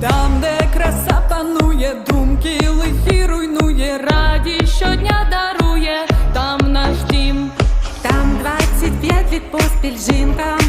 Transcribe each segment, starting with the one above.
Там, де краса панує, думки лихі руйнує, радість щодня дарує, там наш дім, там 25 літ поспіль жінкам.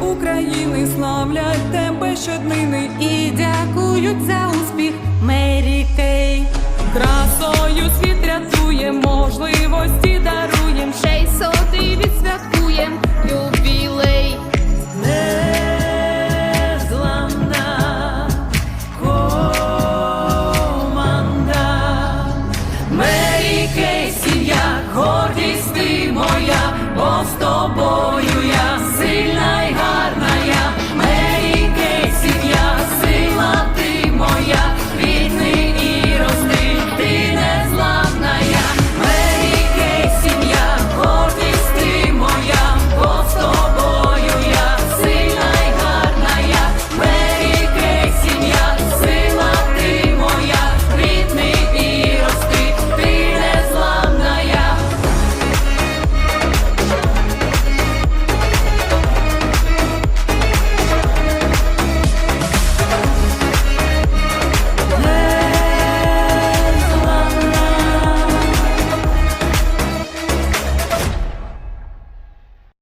України славлять тебе щоднини і дякують за успіх Мері Кей. Красою світ рятує, можливості даруєм, ще й соти відсвяткуєм юбілей. Команда. Мері Кей, сім'я, гордість ти моя, бо з тобою.